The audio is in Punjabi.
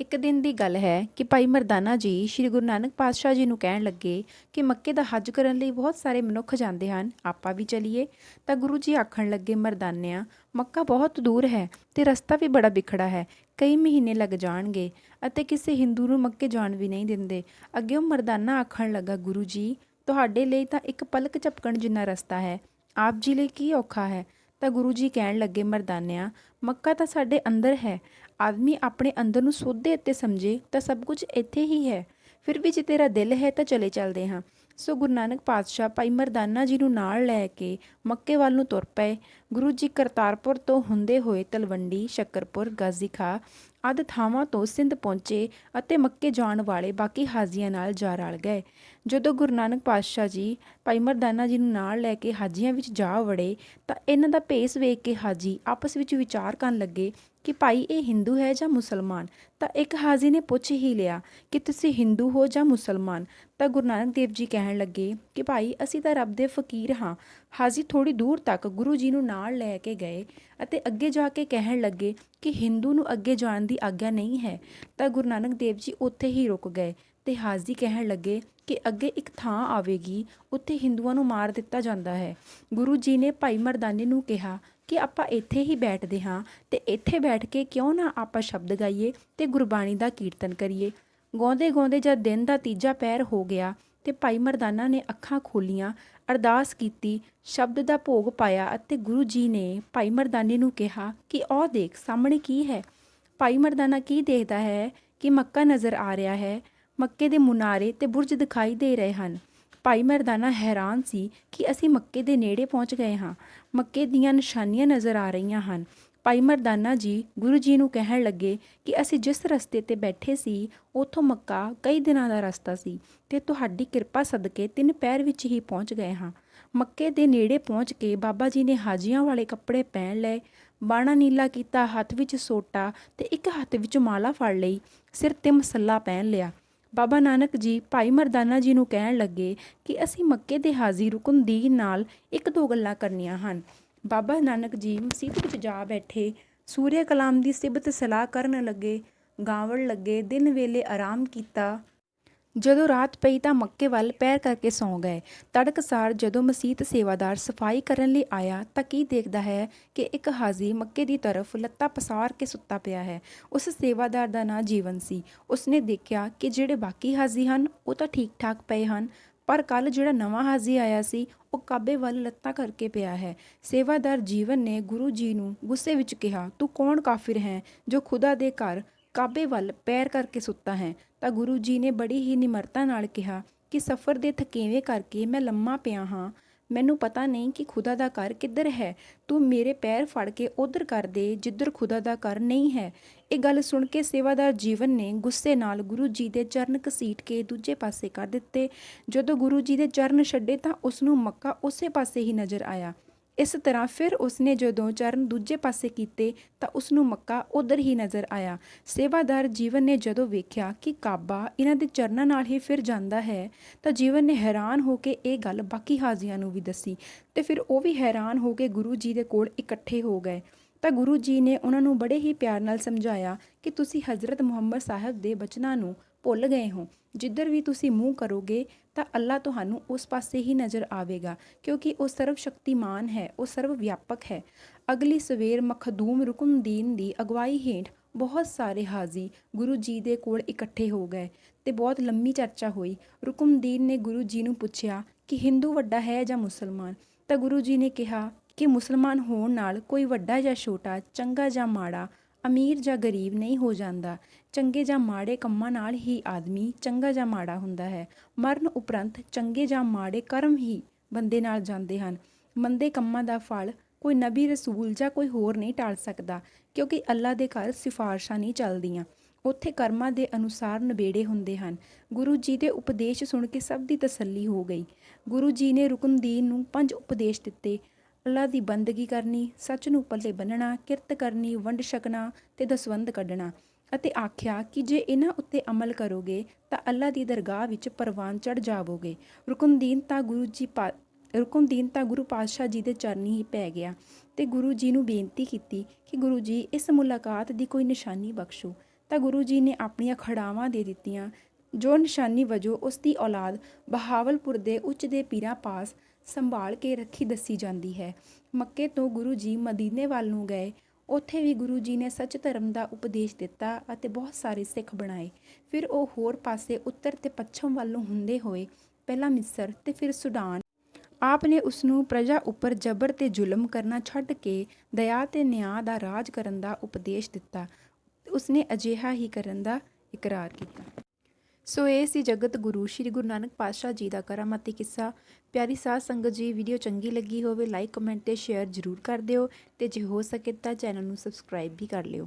ਇੱਕ ਦਿਨ ਦੀ ਗੱਲ ਹੈ ਕਿ ਭਾਈ ਮਰਦਾਨਾ ਜੀ ਸ੍ਰੀ ਗੁਰੂ ਨਾਨਕ ਪਾਤਸ਼ਾਹ ਜੀ ਨੂੰ ਕਹਿਣ ਲੱਗੇ ਕਿ ਮੱਕੇ ਦਾ ਹੱਜ ਕਰਨ ਲਈ ਬਹੁਤ ਸਾਰੇ ਮਨੁੱਖ ਜਾਂਦੇ ਹਨ, ਆਪਾਂ ਵੀ ਚਲੀਏ। ਤਾਂ ਗੁਰੂ ਜੀ ਆਖਣ ਲੱਗੇ, ਮਰਦਾਨਿਆਂ, ਮੱਕਾ ਬਹੁਤ ਦੂਰ ਹੈ ਤੇ ਰਸਤਾ ਵੀ ਬੜਾ ਵਿਖੜਾ ਹੈ, ਕਈ ਮਹੀਨੇ ਲੱਗ ਜਾਣਗੇ ਅਤੇ ਕਿਸੇ ਹਿੰਦੂ ਨੂੰ ਮੱਕੇ ਜਾਣ ਵੀ ਨਹੀਂ ਦਿੰਦੇ। ਅੱਗੇ ਉਹ ਮਰਦਾਨਾ ਆਖਣ ਲੱਗਾ, ਗੁਰੂ ਜੀ, ਤੁਹਾਡੇ ਲਈ ਤਾਂ ਇੱਕ ਪਲਕ ਝਪਕਣ ਜਿੰਨਾ ਰਸਤਾ ਹੈ, ਆਪ ਜੀ ਲਈ ਕੀ ਔਖਾ ਹੈ? ਤਾਂ ਗੁਰੂ ਜੀ ਕਹਿਣ ਲੱਗੇ, ਮਰਦਾਨਿਆਂ, ਮੱਕਾ ਤਾਂ ਸਾਡੇ ਅੰਦਰ ਹੈ ਆਦਮੀ ਆਪਣੇ ਅੰਦਰ ਨੂੰ ਸੋਧੇ ਅਤੇ ਸਮਝੇ ਤਾਂ ਸਭ ਕੁਝ ਇੱਥੇ ਹੀ ਹੈ। ਫਿਰ ਵੀ ਜੇ ਤੇਰਾ ਦਿਲ ਹੈ ਤਾਂ ਚਲੇ ਚੱਲਦੇ ਹਾਂ। ਸੋ ਗੁਰੂ ਨਾਨਕ ਪਾਤਸ਼ਾਹ ਭਾਈ ਮਰਦਾਨਾ ਜੀ ਨੂੰ ਨਾਲ ਲੈ ਕੇ ਮੱਕੇ ਵੱਲ ਨੂੰ ਤੁਰ ਪਏ। ਗੁਰੂ ਜੀ ਕਰਤਾਰਪੁਰ ਤੋਂ ਹੁੰਦੇ ਹੋਏ ਤਲਵੰਡੀ, ਸ਼ੱਕਰਪੁਰ, ਗਾਜ਼ੀਖਾ ਆਦਿ ਥਾਵਾਂ ਤੋਂ ਸਿੰਧ ਪਹੁੰਚੇ ਅਤੇ ਮੱਕੇ ਜਾਣ ਵਾਲੇ ਬਾਕੀ ਹਾਜੀਆਂ ਨਾਲ ਜਾ ਰਲ ਗਏ। ਜਦੋਂ ਗੁਰੂ ਨਾਨਕ ਪਾਤਸ਼ਾਹ ਜੀ ਭਾਈ ਮਰਦਾਨਾ ਜੀ ਨੂੰ ਨਾਲ ਲੈ ਕੇ ਹਾਜੀਆਂ ਵਿੱਚ ਜਾ ਵੜੇ ਤਾਂ ਇਹਨਾਂ ਦਾ ਭੇਸ ਵੇਖ ਕੇ ਹਾਜੀ ਆਪਸ ਵਿੱਚ ਵਿਚਾਰ ਕਰਨ ਲੱਗੇ ਕਿ ਭਾਈ ਇਹ ਹਿੰਦੂ ਹੈ ਜਾਂ ਮੁਸਲਮਾਨ? ਤਾਂ ਇੱਕ ਹਾਜੀ ਨੇ ਪੁੱਛ ਹੀ ਲਿਆ ਕਿ ਤੁਸੀਂ ਹਿੰਦੂ ਹੋ ਜਾਂ ਮੁਸਲਮਾਨ? ਤਾਂ ਗੁਰੂ ਨਾਨਕ ਦੇਵ ਜੀ ਕਹਿਣ ਲੱਗੇ ਕਿ ਭਾਈ ਅਸੀਂ ਤਾਂ ਰੱਬ ਦੇ ਫਕੀਰ ਹਾਂ। ਹਾਜੀ ਥੋੜੀ ਦੂਰ ਤੱਕ ਗੁਰੂ ਜੀ ਨੂੰ ਨਾਲ ਲੈ ਕੇ ਗਏ ਅਤੇ ਅੱਗੇ ਜਾ ਕੇ ਕਹਿਣ ਲੱਗੇ ਕਿ ਹਿੰਦੂ ਨੂੰ ਅੱਗੇ ਜਾਣ ਦੀ ਆਗਿਆ ਨਹੀਂ ਹੈ। ਤਾਂ ਗੁਰੂ ਨਾਨਕ ਦੇਵ ਜੀ ਉੱਥੇ ਹੀ ਰੁਕ ਗਏ ਤੇ ਹਾਜੀ ਕਹਿਣ ਲੱਗੇ ਕਿ ਅੱਗੇ ਇੱਕ ਥਾਂ ਆਵੇਗੀ, ਉੱਥੇ ਹਿੰਦੂਆਂ ਨੂੰ ਮਾਰ ਦਿੱਤਾ ਜਾਂਦਾ ਹੈ। ਗੁਰੂ ਜੀ ਨੇ ਭਾਈ ਮਰਦਾਨੇ ਨੂੰ ਕਿਹਾ ਕਿ ਆਪਾਂ ਇੱਥੇ ਹੀ ਬੈਠਦੇ ਹਾਂ ਤੇ ਇੱਥੇ ਬੈਠ ਕੇ ਕਿਉਂ ਨਾ ਆਪਾਂ ਸ਼ਬਦ ਗਾਈਏ ਤੇ ਗੁਰਬਾਣੀ ਦਾ ਕੀਰਤਨ ਕਰੀਏ। ਗਾਉਂਦੇ ਗਾਉਂਦੇ ਜਦ ਦਿਨ ਦਾ ਤੀਜਾ ਪੈਰ ਹੋ ਗਿਆ ਤੇ ਭਾਈ ਮਰਦਾਨਾ ਨੇ ਅੱਖਾਂ ਖੋਲੀਆਂ, ਅਰਦਾਸ ਕੀਤੀ, ਸ਼ਬਦ ਦਾ ਭੋਗ ਪਾਇਆ ਅਤੇ ਗੁਰੂ ਜੀ ਨੇ ਭਾਈ ਮਰਦਾਨੇ ਨੂੰ ਕਿਹਾ ਕਿ ਉਹ ਦੇਖ, ਸਾਹਮਣੇ ਕੀ ਹੈ? ਭਾਈ ਮਰਦਾਨਾ ਕੀ ਦੇਖਦਾ ਹੈ ਕਿ ਮੱਕਾ ਨਜ਼ਰ ਆ ਰਿਹਾ ਹੈ? ਮੱਕੇ ਦੇ ਮੁਨਾਰੇ ਤੇ ਬੁਰਜ ਦਿਖਾਈ ਦੇ ਰਹੇ ਹਨ। ਭਾਈ ਮਰਦਾਨਾ ਹੈਰਾਨ ਸੀ ਕਿ ਅਸੀਂ ਮੱਕੇ ਦੇ ਨੇੜੇ ਪਹੁੰਚ ਗਏ ਹਾਂ। ਮੱਕੇ ਦੀਆਂ ਨਿਸ਼ਾਨੀਆਂ ਨਜ਼ਰ ਆ ਰਹੀਆਂ ਹਨ। ਭਾਈ ਮਰਦਾਨਾ ਜੀ ਗੁਰੂ ਜੀ ਨੂੰ ਕਹਿਣ ਲੱਗੇ ਕਿ ਅਸੀਂ ਜਿਸ ਰਸਤੇ ਤੇ ਬੈਠੇ ਸੀ, ਉਥੋਂ ਮੱਕਾ ਕਈ ਦਿਨਾਂ ਦਾ ਰਸਤਾ ਸੀ ਤੇ ਤੁਹਾਡੀ ਕਿਰਪਾ ਸਦਕੇ ਤਿੰਨ ਪੈਰ ਵਿੱਚ ਹੀ ਪਹੁੰਚ ਗਏ ਹਾਂ। ਮੱਕੇ ਦੇ ਨੇੜੇ ਪਹੁੰਚ ਕੇ ਬਾਬਾ ਜੀ ਨੇ ਹਾਜੀਆਂ ਵਾਲੇ ਕੱਪੜੇ ਪਹਿਨ ਲਏ, ਬਾਣਾ ਨੀਲਾ ਕੀਤਾ, ਹੱਥ ਵਿੱਚ ਸੋਟਾ ਤੇ ਇੱਕ ਹੱਥ ਵਿੱਚ ਮਾਲਾ ਫੜ ਲਈ, ਸਿਰ ਤੇ ਮਸੱਲਾ ਪਹਿਨ ਲਿਆ। ਬਾਬਾ ਨਾਨਕ ਜੀ ਭਾਈ ਮਰਦਾਨਾ ਜੀ ਨੂੰ ਕਹਿਣ ਲੱਗੇ ਕਿ ਅਸੀਂ ਮੱਕੇ ਦੇ ਹਾਜ਼ੀ ਰੁਕਨਦੀਨ ਨਾਲ ਇੱਕ ਦੋ ਗੱਲਾਂ ਕਰਨੀਆਂ ਹਨ। ਬਾਬਾ ਨਾਨਕ ਜੀ ਮਸਜਿਦ ਵਿੱਚ ਜਾ ਬੈਠੇ ਸੂਰਿਆ ਕਲਾਮ ਦੀ ਸਿਬਤ ਸਲਾਹ ਕਰਨ ਲੱਗੇ, ਗਾਵਣ ਲੱਗੇ, ਦਿਨ ਵੇਲੇ ਆਰਾਮ ਕੀਤਾ ਜਦੋਂ ਰਾਤ ਪਈ ਤਾਂ ਮੱਕੇ ਵੱਲ ਪੈਰ ਕਰਕੇ ਸੌਂ ਗਏ। ਤੜਕਸਾਰ ਜਦੋਂ ਮਸੀਤ ਸੇਵਾਦਾਰ ਸਫ਼ਾਈ ਕਰਨ ਲਈ ਆਇਆ ਤਾਂ ਕੀ ਦੇਖਦਾ ਹੈ ਕਿ ਇੱਕ ਹਾਜ਼ੀ ਮੱਕੇ ਦੀ ਤਰਫ ਲੱਤਾਂ ਪਸਾਰ ਕੇ ਸੁੱਤਾ ਪਿਆ ਹੈ। ਉਸ ਸੇਵਾਦਾਰ ਦਾ ਨਾਂ ਜੀਵਨ ਸੀ। ਉਸਨੇ ਦੇਖਿਆ ਕਿ ਜਿਹੜੇ ਬਾਕੀ ਹਾਜ਼ੀ ਹਨ, ਉਹ ਤਾਂ ਠੀਕ ਠਾਕ ਪਏ ਹਨ, ਪਰ ਕੱਲ ਜਿਹੜਾ ਨਵਾਂ ਹਾਜ਼ੀ ਆਇਆ ਸੀ, ਉਹ ਕਾਬੇ ਵੱਲ ਲੱਤਾਂ ਕਰਕੇ ਪਿਆ ਹੈ। ਸੇਵਾਦਾਰ ਜੀਵਨ ਨੇ ਗੁਰੂ ਜੀ ਨੂੰ ਗੁੱਸੇ ਵਿੱਚ ਕਿਹਾ, ਤੂੰ ਕੌਣ ਕਾਫਿਰ ਹੈ ਜੋ ਖੁਦਾ ਦੇ ਘਰ ਕਾਬੇ ਵੱਲ ਪੈਰ ਕਰਕੇ ਸੁੱਤਾ ਹੈ, ਤਾਂ ਗੁਰੂ ਜੀ ਨੇ ਬੜੀ ਹੀ ਨਿਮਰਤਾ ਨਾਲ ਕਿਹਾ ਕਿ ਸਫ਼ਰ ਦੇ ਥਕੇਵੇਂ ਕਰਕੇ ਮੈਂ ਲੰਮਾ ਪਿਆ ਹਾਂ। ਮੈਨੂੰ ਪਤਾ ਨਹੀਂ ਕਿ ਖੁਦਾ ਦਾ ਘਰ ਕਿੱਧਰ ਹੈ। ਤੂੰ ਮੇਰੇ ਪੈਰ ਫੜ ਕੇ ਉਧਰ ਕਰ ਦੇ, ਜਿੱਧਰ ਖੁਦਾ ਦਾ ਘਰ ਨਹੀਂ ਹੈ। ਇਹ ਗੱਲ ਸੁਣ ਕੇ ਸੇਵਾਦਾਰ ਜੀਵਨ ਨੇ ਗੁੱਸੇ ਨਾਲ ਗੁਰੂ ਜੀ ਦੇ ਚਰਨ ਘਸੀਟ ਕੇ ਦੂਜੇ ਪਾਸੇ ਕਰ ਦਿੱਤੇ। ਜਦੋਂ ਗੁਰੂ ਜੀ ਦੇ ਚਰਨ ਛੱਡੇ ਤਾਂ ਉਸ ਨੂੰ ਮੱਕਾ ਉਸੇ ਪਾਸੇ ਹੀ ਨਜ਼ਰ ਆਇਆ। ਇਸ ਤਰ੍ਹਾਂ ਫਿਰ ਉਸਨੇ ਜਦੋਂ ਚਰਨ ਦੂਜੇ ਪਾਸੇ ਕੀਤੇ ਤਾਂ ਉਸ ਨੂੰ ਮੱਕਾ ਉਧਰ ਹੀ ਨਜ਼ਰ ਆਇਆ। ਸੇਵਾਦਾਰ ਜੀਵਨ ਨੇ ਜਦੋਂ ਵੇਖਿਆ ਕਿ ਕਾਬਾ ਇਹਨਾਂ ਦੇ ਚਰਨਾਂ ਨਾਲ ਹੀ ਫਿਰ ਜਾਂਦਾ ਹੈ, ਤਾਂ ਜੀਵਨ ਨੇ ਹੈਰਾਨ ਹੋ ਕੇ ਇਹ ਗੱਲ ਬਾਕੀ ਹਾਜ਼ੀਆਂ ਨੂੰ ਵੀ ਦੱਸੀ ਤੇ ਫਿਰ ਉਹ ਵੀ ਹੈਰਾਨ ਹੋ ਕੇ ਗੁਰੂ ਜੀ ਦੇ ਕੋਲ ਇਕੱਠੇ ਹੋ ਗਏ। ਤਾਂ ਗੁਰੂ ਜੀ ਨੇ ਉਹਨਾਂ ਨੂੰ ਬੜੇ ਹੀ ਪਿਆਰ ਨਾਲ ਸਮਝਾਇਆ ਕਿ ਤੁਸੀਂ ਹਜ਼ਰਤ ਮੁਹੰਮਦ ਸਾਹਿਬ ਦੇ ਬਚਨਾਂ ਨੂੰ ਭੁੱਲ ਗਏ ਹੋ। ਜਿੱਧਰ ਵੀ ਤੁਸੀਂ ਮੂੰਹ ਕਰੋਗੇ, ਤਾਂ ਅੱਲਾ ਤੁਹਾਨੂੰ ਉਸ ਪਾਸੇ ਹੀ ਨਜ਼ਰ ਆਵੇਗਾ, ਕਿਉਂਕਿ ਉਹ ਸਰਵ ਸ਼ਕਤੀਮਾਨ ਹੈ, ਉਹ ਸਰਵ ਵਿਆਪਕ ਹੈ। ਅਗਲੀ ਸਵੇਰ ਮਖਦੂਮ ਰੁਕਨਦੀਨ ਦੀ ਅਗਵਾਈ ਹੇਠ ਬਹੁਤ ਸਾਰੇ ਹਾਜ਼ੀ ਗੁਰੂ ਜੀ ਦੇ ਕੋਲ ਇਕੱਠੇ ਹੋ ਗਏ ਤੇ ਬਹੁਤ ਲੰਮੀ ਚਰਚਾ ਹੋਈ। ਰੁਕਨਦੀਨ ਨੇ ਗੁਰੂ ਜੀ ਨੂੰ ਪੁੱਛਿਆ ਕਿ ਹਿੰਦੂ ਵੱਡਾ ਹੈ ਜਾਂ ਮੁਸਲਮਾਨ? ਤਾਂ ਗੁਰੂ ਜੀ ਨੇ ਕਿਹਾ ਕਿ ਮੁਸਲਮਾਨ ਹੋਣ ਨਾਲ ਕੋਈ ਵੱਡਾ ਜਾਂ ਛੋਟਾ, ਚੰਗਾ ਜਾਂ ਮਾੜਾ, ਅਮੀਰ ਜਾਂ ਗਰੀਬ ਨਹੀਂ ਹੋ ਜਾਂਦਾ। ਚੰਗੇ ਜਾਂ ਮਾੜੇ ਕੰਮਾਂ ਨਾਲ ਹੀ ਆਦਮੀ ਚੰਗਾ ਜਾਂ ਮਾੜਾ ਹੁੰਦਾ ਹੈ। ਮਰਨ ਉਪਰੰਤ ਚੰਗੇ ਜਾਂ ਮਾੜੇ ਕਰਮ ਹੀ ਬੰਦੇ ਨਾਲ ਜਾਂਦੇ ਹਨ। ਮੰਦੇ ਕੰਮਾਂ ਦਾ ਫਲ ਕੋਈ ਨਬੀ ਰਸੂਲ ਜਾਂ ਕੋਈ ਹੋਰ ਨਹੀਂ ਟਾਲ ਸਕਦਾ, ਕਿਉਂਕਿ ਅੱਲਾ ਦੇ ਘਰ ਸਿਫਾਰਸ਼ਾਂ ਨਹੀਂ ਚੱਲਦੀਆਂ। ਉੱਥੇ ਕਰਮਾਂ ਦੇ ਅਨੁਸਾਰ ਨਵੇੜੇ ਹੁੰਦੇ ਹਨ। ਗੁਰੂ ਜੀ ਦੇ ਉਪਦੇਸ਼ ਸੁਣ ਕੇ ਸਭ ਦੀ ਤਸੱਲੀ ਹੋ ਗਈ। ਗੁਰੂ ਜੀ ਨੇ ਰੁਕਨਦੀਨ ਨੂੰ ਪੰਜ ਉਪਦੇਸ਼ ਦਿੱਤੇ। ਅੱਲਾ ਦੀ ਬੰਦਗੀ ਕਰਨੀ, ਸੱਚ ਨੂੰ ਪੱਲੇ ਬੰਨਣਾ, ਕਿਰਤ ਕਰਨੀ, ਵੰਡ ਛਕਣਾ ਤੇ ਦਸਵੰਦ ਕੱਢਣਾ। ਅਤੇ ਆਖਿਆ ਕਿ ਜੇ ਇਹਨਾਂ ਉੱਤੇ ਅਮਲ ਕਰੋਗੇ ਤਾਂ ਅੱਲਾ ਦੀ ਦਰਗਾਹ ਵਿੱਚ ਪਰਵਾਨ ਚੜ ਜਾਵੋਗੇ। ਰੁਕਨਦੀਨ ਤਾਂ ਗੁਰੂ ਜੀ ਪਾ ਰੁਕਨਦੀਨ ਤਾਂ ਗੁਰੂ ਪਾਤਸ਼ਾਹ ਜੀ ਦੇ ਚਰਨੀ ਹੀ ਪੈ ਗਿਆ। ਤੇ ਗੁਰੂ ਜੀ ਨੂੰ ਬੇਨਤੀ ਕੀਤੀ ਕਿ ਗੁਰੂ ਜੀ, ਇਸ ਮੁਲਾਕਾਤ ਦੀ ਕੋਈ ਨਿਸ਼ਾਨੀ ਬਖਸ਼ੋ। ਤਾਂ ਗੁਰੂ ਜੀ ਨੇ ਆਪਣੀਆਂ ਖੜਾਵਾਂ ਦੇ ਦਿੱਤੀਆਂ। ਜੋ ਨਿਸ਼ਾਨੀ ਵਜੋਂ ਉਸ ਦੀ ਔਲਾਦ ਬਹਾਵਲਪੁਰ ਦੇ ਉੱਚ ਦੇ ਪੀਰਾਂ ਪਾਸ ਸੰਭਾਲ ਕੇ ਰੱਖੀ ਦੱਸੀ ਜਾਂਦੀ ਹੈ। ਮੱਕੇ ਤੋਂ ਗੁਰੂ ਜੀ ਮਦੀਨੇ ਵੱਲ ਨੂੰ ਗਏ। ਉੱਥੇ ਵੀ ਗੁਰੂ ਜੀ ਨੇ ਸੱਚ ਧਰਮ ਦਾ ਉਪਦੇਸ਼ ਦਿੱਤਾ ਅਤੇ ਬਹੁਤ ਸਾਰੇ ਸਿੱਖ ਬਣਾਏ। ਫਿਰ ਉਹ ਹੋਰ ਪਾਸੇ ਉੱਤਰ ਤੇ ਪੱਛਮ ਵੱਲ ਨੂੰ ਹੁੰਦੇ ਹੋਏ ਪਹਿਲਾਂ ਮਿਸਰ ਤੇ ਫਿਰ ਸੁਡਾਨ। ਆਪ ਨੇ ਉਸ ਨੂੰ ਪ੍ਰਜਾ ਉੱਪਰ ਜ਼ਬਰ ਤੇ ਜ਼ੁਲਮ ਕਰਨਾ ਛੱਡ ਕੇ ਦਇਆ ਤੇ ਨਿਆਂ ਦਾ ਰਾਜ ਕਰਨ ਦਾ ਉਪਦੇਸ਼ ਦਿੱਤਾ। ਉਸਨੇ ਅਜਿਹਾ ਹੀ ਕਰਨ ਦਾ ਇਕਰਾਰ ਕੀਤਾ। ਸੋ ਇਹ ਸੀ ਜਗਤ ਗੁਰੂ, ਸ੍ਰੀ ਗੁਰੂ ਨਾਨਕ ਪਾਤਸ਼ਾਹ ਜੀ ਦਾ ਕਰਾਮਾਤੀ ਕਿੱਸਾ। ਪਿਆਰੀ ਸਾਧ ਸੰਗਤ ਜੀ, ਵੀਡੀਓ ਚੰਗੀ ਲੱਗੀ ਹੋਵੇ, ਲਾਈਕ, ਕਮੈਂਟ ਤੇ ਸ਼ੇਅਰ ਜ਼ਰੂਰ ਕਰ ਦਿਓ ਤੇ ਜੇ ਹੋ ਸਕੇ ਤਾਂ ਚੈਨਲ ਨੂੰ ਸਬਸਕ੍ਰਾਈਬ ਵੀ ਕਰ ਲਿਓ।